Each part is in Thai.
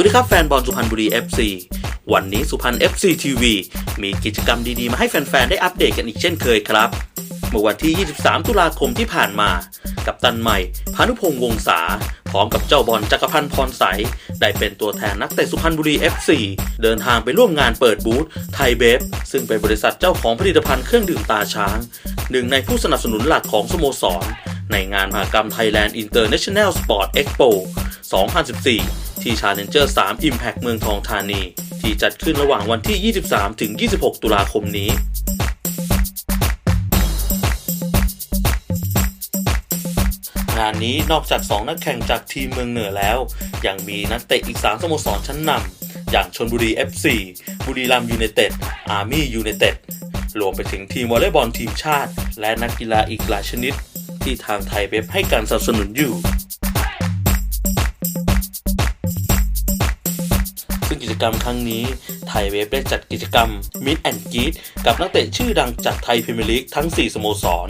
วัสดีครับแฟนบอลสุพรรณบุรี FC วันนี้สุพรรณ FC TV มีกิจกรรมดีๆ มาให้แฟนๆ ได้อัปเดตกันอีกเช่นเคยครับ เมื่อวันที่ 23 ตุลาคมที่ผ่านมา กับตันใหม่พานุพงษ์วงศาพร้อมกับเจ้าบอลจักรพันธ์พรใส ได้เป็นตัวแทนนักเตะสุพรรณบุรี FC เดินทางไปร่วมงานเปิดบูธไทยเบฟซึ่งเป็นบริษัทเจ้าของผลิตภัณฑ์เครื่องดื่มตาช้าง หนึ่งในผู้สนับสนุนหลักของสโมสร ในงานมหกรรม Thailand International Sport Expo 2014 ที่ Challenger 3 Impact เมืองทองธานี ที่จัดขึ้นระหว่างวันที่ 23 ถึง 26 ตุลาคมนี้งานนี้นอกจาก 2 นักแข่งจากทีมเมืองเหนือแล้ว ยังมีนักเตะอีก 3 สโมสรชั้นนำอย่างชนบุรี FC บุรีรัมย์ยูไนเต็ด อาร์มี่ยูไนเต็ด รวมไปถึงทีมวอลเลย์บอลทีมชาติ และนักกีฬาอีกหลายชนิด ที่ทางไทยเว็บให้การสนับสนุนอยู่ กรรมครั้งนี้ ไทยเวฟได้จัดกิจกรรมมิดแอนกีดกับนักเตะชื่อดังจากไทยพรีมพ์ลีกทั้ง 4 สโมสร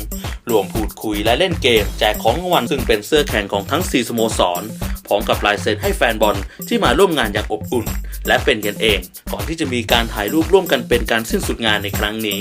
รวมพูดคุยและเล่นเกม แจกของรางวัลซึ่งเป็นเสื้อแข่งของทั้ง 4 สโมสร พร้อมกับลายเซ็นให้แฟนบอลที่มาร่วมงานอย่างอบอุ่น และเป็นกันเอง ก่อนที่จะมีการถ่ายรูปร่วมกันเป็นการสิ้นสุดงานในครั้งนี้